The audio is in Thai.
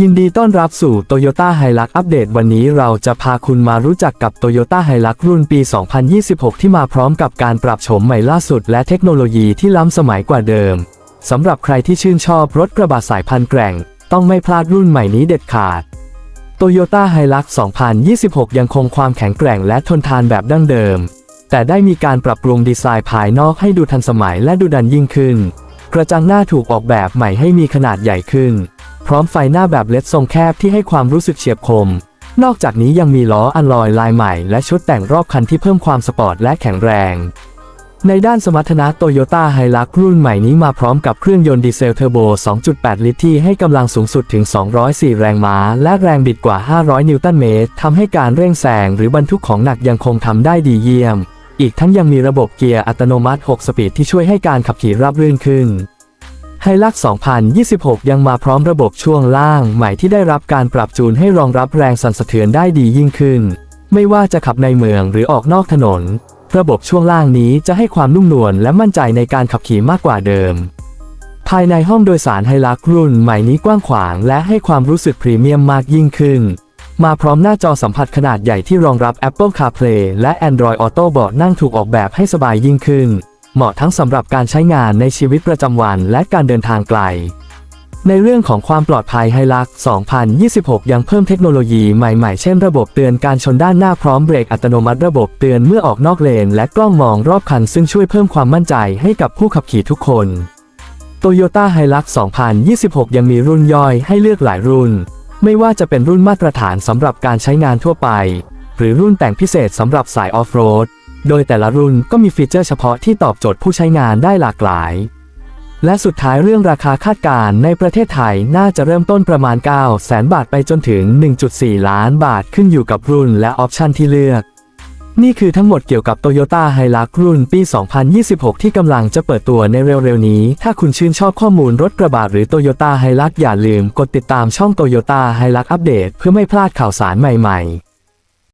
ยินดีต้อนรับสู่ Toyota Hilux อัปเดตวันนี้เราจะพาคุณมารู้จักกับ Toyota Hilux รุ่นปี 2026 ที่มาพร้อมกับการปรับโฉมใหม่ล่าสุดและเทคโนโลยีที่ล้ำสมัยกว่าเดิม สำหรับใครที่ชื่นชอบรถกระบะสายพันธุ์แกร่ง ต้องไม่พลาดรุ่นใหม่นี้เด็ดขาด Toyota Hilux 2026 ยังคงความแข็งแกร่งและทนทานแบบดั้งเดิม แต่ได้มีการปรับปรุงดีไซน์ภายนอกให้ดูทันสมัยและดูดันยิ่งขึ้น กระจังหน้าถูกออกแบบใหม่ให้มีขนาดใหญ่ขึ้น พร้อมไฟหน้าแบบเลดทรงแคบที่ให้ความรู้สึกเฉียบคม นอกจากนี้ยังมีล้ออัลลอยลายใหม่และชุดแต่งรอบคันที่เพิ่มความสปอร์ตและแข็งแรง ในด้านสมรรถนะโตโยต้าไฮลักรุ่นใหม่นี้มาพร้อมกับเครื่องยนต์ดีเซลเทอร์โบ 2.8 ลิตรที่ให้กำลังสูงสุดถึง 204 แรงม้า และแรงบิดกว่า 500 นิวตันเมตรทำให้การเร่งแซงหรือบรรทุกของหนักยังคงทำได้ดีเยี่ยม อีกทั้งยังมีระบบเกียร์อัตโนมัติ 6 สปีดที่ช่วยให้การขับขี่ราบรื่นขึ้น ไฮลัก2026 ยังมาพร้อมระบบช่วงล่าง ใหม่ที่ได้รับการปรับจูนให้รองรับแรงสั่นสะเทือนได้ดียิ่งขึ้น ไม่ว่าจะขับในเมืองหรือออกนอกถนน ระบบช่วงล่างนี้จะให้ความนุ่มนวลและมั่นใจในการขับขี่มากกว่าเดิม ภายในห้องโดยสารไฮลักรุ่นใหม่นี้กว้างขวางและให้ความรู้สึกพรีเมียมมากยิ่งขึ้น มาพร้อมหน้าจอสัมผัสขนาดใหญ่ที่รองรับ Apple CarPlay และ Android Auto เบาะนั่งถูกออกแบบให้สบายยิ่งขึ้น เหมาะทั้งสำหรับการใช้งานในชีวิตประจำวันและการเดินทางไกล ในเรื่องของความปลอดภัยไฮลัก 2026 ยังเพิ่มเทคโนโลยีใหม่ๆ เช่นระบบเตือนการชนด้านหน้าพร้อมเบรกอัตโนมัติระบบเตือนเมื่อออกนอกเลน และกล้องมองรอบคันซึ่งช่วยเพิ่มความมั่นใจให้กับผู้ขับขี่ทุกคน Toyota Hilux 2026 ยังมีรุ่นย่อยให้เลือกหลายรุ่น ไม่ว่าจะเป็นรุ่นมาตรฐานสำหรับการใช้งานทั่วไป หรือรุ่นแต่งพิเศษสำหรับสายออฟโรด โดยแต่ละรุ่นก็มีฟีเจอร์เฉพาะที่ตอบโจทย์ผู้ใช้งานได้หลากหลาย และสุดท้ายเรื่องราคาคาดการณ์ในประเทศไทยน่าจะเริ่มต้นประมาณ 9 0 0แสนบาทไปจนถึง 1.4 ล้านบาทขึ้นอยู่กับรุ่นและออปชันที่เลือก นี่คือทั้งหมดเกี่ยวกับ Toyota Hilux รุ่นปี 2026 ที่กำลังจะเปิดตัวในเร็วๆนี้ ถ้าคุณชื่นชอบข้อมูลรถกระบะหรือ Toyota Hilux อย่าลืมกดติดตามช่อง Toyota Hilux อัปเดตเพื่อไม่พลาดข่าวสารใหม่ๆ